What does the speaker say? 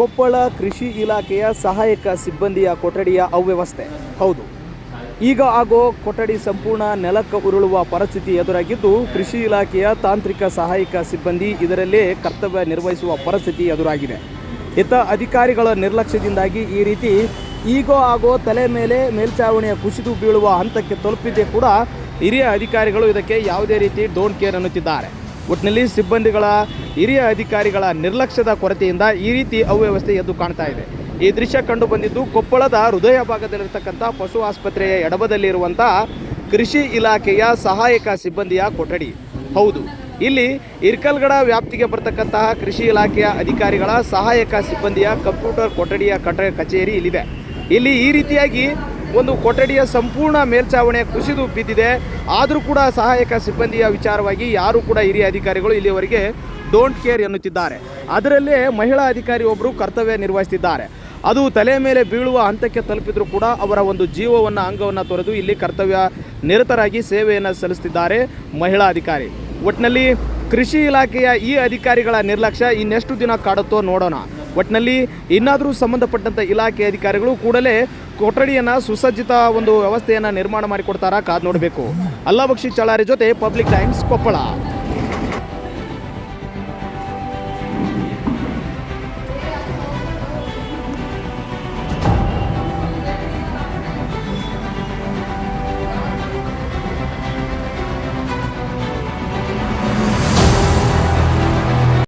ಕೊಪ್ಪಳ ಕೃಷಿ ಇಲಾಖೆಯ ಸಹಾಯಕ ಸಿಬ್ಬಂದಿಯ ಕೊಠಡಿಯ ಅವ್ಯವಸ್ಥೆ. ಹೌದು. ಈಗ ಆಗೋ ಕೊಠಡಿ ಸಂಪೂರ್ಣ ನೆಲಕ್ಕೆ ಉರುಳುವ ಪರಿಸ್ಥಿತಿ ಎದುರಾಗಿದ್ದು, ಕೃಷಿ ಇಲಾಖೆಯ ತಾಂತ್ರಿಕ ಸಹಾಯಕ ಸಿಬ್ಬಂದಿ ಇದರಲ್ಲೇ ಕರ್ತವ್ಯ ನಿರ್ವಹಿಸುವ ಪರಿಸ್ಥಿತಿ ಎದುರಾಗಿದೆ. ಇತ್ತ ಅಧಿಕಾರಿಗಳ ನಿರ್ಲಕ್ಷ್ಯದಿಂದಾಗಿ ಈ ರೀತಿ ಈಗೋ ಆಗೋ ತಲೆ ಮೇಲೆ ಮೇಲ್ಚಾವಣಿಯ ಕುಸಿದು ಬೀಳುವ ಹಂತಕ್ಕೆ ತಲುಪಿದ್ದೇ ಕೂಡ ಹಿರಿಯ ಅಧಿಕಾರಿಗಳು ಇದಕ್ಕೆ ಯಾವುದೇ ರೀತಿ ಡೋಂಟ್ ಕೇರ್ ಅನ್ನುತ್ತಿದ್ದಾರೆ. ಒಟ್ಟಿನಲ್ಲಿ ಸಿಬ್ಬಂದಿಗಳ ಹಿರಿಯ ಅಧಿಕಾರಿಗಳ ನಿರ್ಲಕ್ಷ್ಯದ ಕೊರತೆಯಿಂದ ಈ ರೀತಿ ಅವ್ಯವಸ್ಥೆ ಎದ್ದು ಕಾಣ್ತಾ ಇದೆ. ಈ ದೃಶ್ಯ ಕಂಡು ಬಂದಿದ್ದು ಕೊಪ್ಪಳದ ಹೃದಯ ಭಾಗದಲ್ಲಿರ್ತಕ್ಕಂಥ ಪಶು ಆಸ್ಪತ್ರೆಯ ಎಡಬದಲ್ಲಿರುವಂಥ ಕೃಷಿ ಇಲಾಖೆಯ ಸಹಾಯಕ ಸಿಬ್ಬಂದಿಯ ಕೊಠಡಿ. ಹೌದು, ಇಲ್ಲಿ ಇರ್ಕಲ್ಗಡ ವ್ಯಾಪ್ತಿಗೆ ಬರ್ತಕ್ಕಂತಹ ಕೃಷಿ ಇಲಾಖೆಯ ಅಧಿಕಾರಿಗಳ ಸಹಾಯಕ ಸಿಬ್ಬಂದಿಯ ಕಂಪ್ಯೂಟರ್ ಕೊಠಡಿಯ ಕಟ ಕಚೇರಿ ಇಲ್ಲಿದೆ. ಇಲ್ಲಿ ಈ ರೀತಿಯಾಗಿ ಒಂದು ಕೊಠಡಿಯ ಸಂಪೂರ್ಣ ಮೇಲ್ಛಾವಣೆ ಕುಸಿದು ಬಿದ್ದಿದೆ. ಆದರೂ ಕೂಡ ಸಹಾಯಕ ಸಿಬ್ಬಂದಿಯ ವಿಚಾರವಾಗಿ ಯಾರು ಕೂಡ ಹಿರಿಯ ಅಧಿಕಾರಿಗಳು ಇಲ್ಲಿಯವರೆಗೆ ಡೋಂಟ್ ಕೇರ್ ಎನ್ನುತ್ತಿದ್ದಾರೆ. ಅದರಲ್ಲೇ ಮಹಿಳಾ ಅಧಿಕಾರಿ ಒಬ್ಬರು ಕರ್ತವ್ಯ ನಿರ್ವಹಿಸುತ್ತಿದ್ದಾರೆ ಅದು ತಲೆ ಮೇಲೆ ಬೀಳುವ ಹಂತಕ್ಕೆ ತಲುಪಿದ್ರು ಕೂಡ ಅವರ ಒಂದು ಜೀವವನ್ನು, ಅಂಗವನ್ನು ತೊರೆದು ಇಲ್ಲಿ ಕರ್ತವ್ಯ ನಿರತರಾಗಿ ಸೇವೆಯನ್ನು ಸಲ್ಲಿಸುತ್ತಿದ್ದಾರೆ ಮಹಿಳಾ ಅಧಿಕಾರಿ. ಒಟ್ಟಿನಲ್ಲಿ ಕೃಷಿ ಇಲಾಖೆಯ ಈ ಅಧಿಕಾರಿಗಳ ನಿರ್ಲಕ್ಷ್ಯ ಇನ್ನೆಷ್ಟು ದಿನ ಕಾಡುತ್ತೋ ನೋಡೋಣ. ಒಟ್ಟಿನಲ್ಲಿ ಇನ್ನಾದರೂ ಸಂಬಂಧಪಟ್ಟಂಥ ಇಲಾಖೆ ಅಧಿಕಾರಿಗಳು ಕೂಡಲೇ ಕೊಠಡಿಯನ್ನು ಸುಸಜ್ಜಿತ ಒಂದು ವ್ಯವಸ್ಥೆಯನ್ನು ನಿರ್ಮಾಣ ಮಾಡಿಕೊಡ್ತಾರಾ ಕಾದು ನೋಡಬೇಕು. ಅಲ್ಲಾಬಕ್ಷಿ ಚಳಾರಿ ಜೊತೆ ಪಬ್ಲಿಕ್ ಟೈಮ್ಸ್ ಕೊಪ್ಪಳ.